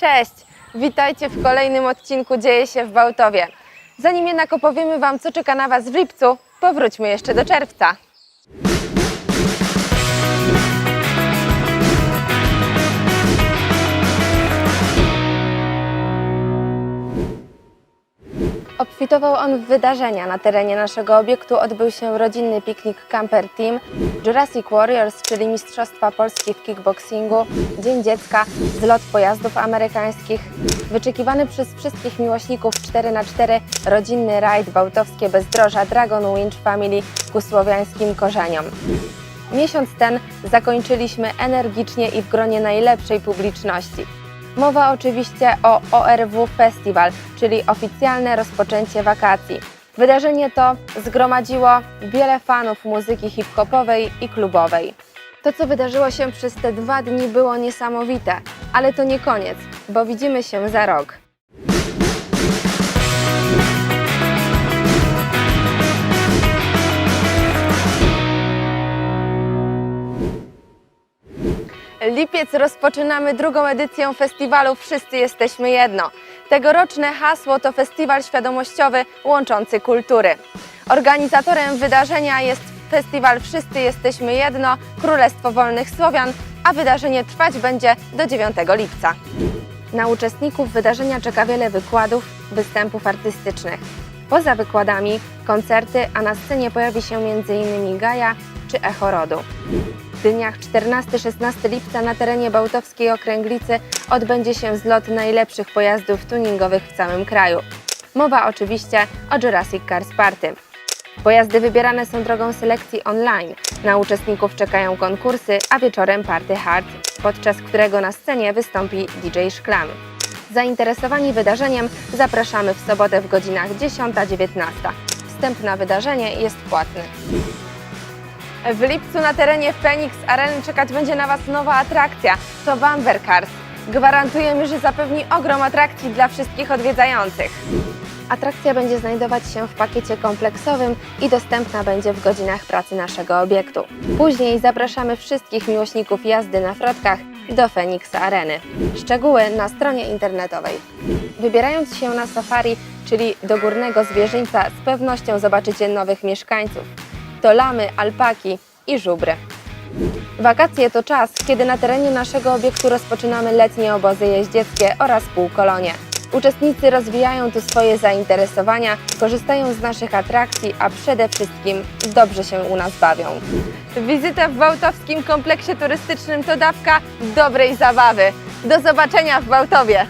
Cześć! Witajcie w kolejnym odcinku Dzieje się w Bałtowie. Zanim jednak opowiemy Wam, co czeka na Was w lipcu, powróćmy jeszcze do czerwca. Obfitował on w wydarzenia. Na terenie naszego obiektu odbył się rodzinny piknik Camper Team, Jurassic Warriors, czyli Mistrzostwa Polski w kickboxingu, Dzień Dziecka, zlot pojazdów amerykańskich, wyczekiwany przez wszystkich miłośników 4x4 rodzinny rajd bałtowskie bezdroża Dragon Winch Family ku słowiańskim korzeniom. Miesiąc ten zakończyliśmy energicznie i w gronie najlepszej publiczności. Mowa oczywiście o ORW Festival, czyli oficjalne rozpoczęcie wakacji. Wydarzenie to zgromadziło wiele fanów muzyki hip-hopowej i klubowej. To, co wydarzyło się przez te dwa dni, było niesamowite, ale to nie koniec, bo widzimy się za rok. Lipiec rozpoczynamy drugą edycję festiwalu Wszyscy Jesteśmy Jedno. Tegoroczne hasło to festiwal świadomościowy łączący kultury. Organizatorem wydarzenia jest festiwal Wszyscy Jesteśmy Jedno Królestwo Wolnych Słowian, a wydarzenie trwać będzie do 9 lipca. Na uczestników wydarzenia czeka wiele wykładów, występów artystycznych. Poza wykładami, koncerty, a na scenie pojawi się m.in. Gaja czy Echo Rodu. Dniach 14-16 lipca na terenie Bałtowskiej Okręglicy odbędzie się zlot najlepszych pojazdów tuningowych w całym kraju. Mowa oczywiście o Jurassic Cars Party. Pojazdy wybierane są drogą selekcji online. Na uczestników czekają konkursy, a wieczorem Party Hard, podczas którego na scenie wystąpi DJ Szklan. Zainteresowani wydarzeniem zapraszamy w sobotę w godzinach 10-19. Wstęp na wydarzenie jest płatny. W lipcu na terenie Phoenix Areny czekać będzie na Was nowa atrakcja. To Bumper Cars. Gwarantujemy, że zapewni ogrom atrakcji dla wszystkich odwiedzających. Atrakcja będzie znajdować się w pakiecie kompleksowym i dostępna będzie w godzinach pracy naszego obiektu. Później zapraszamy wszystkich miłośników jazdy na frotkach do Phoenix Areny. Szczegóły na stronie internetowej. Wybierając się na safari, czyli do górnego zwierzyńca, z pewnością zobaczycie nowych mieszkańców. To lamy, alpaki i żubry. Wakacje to czas, kiedy na terenie naszego obiektu rozpoczynamy letnie obozy jeździeckie oraz półkolonie. Uczestnicy rozwijają tu swoje zainteresowania, korzystają z naszych atrakcji, a przede wszystkim dobrze się u nas bawią. Wizyta w Bałtowskim kompleksie turystycznym to dawka dobrej zabawy. Do zobaczenia w Bałtowie!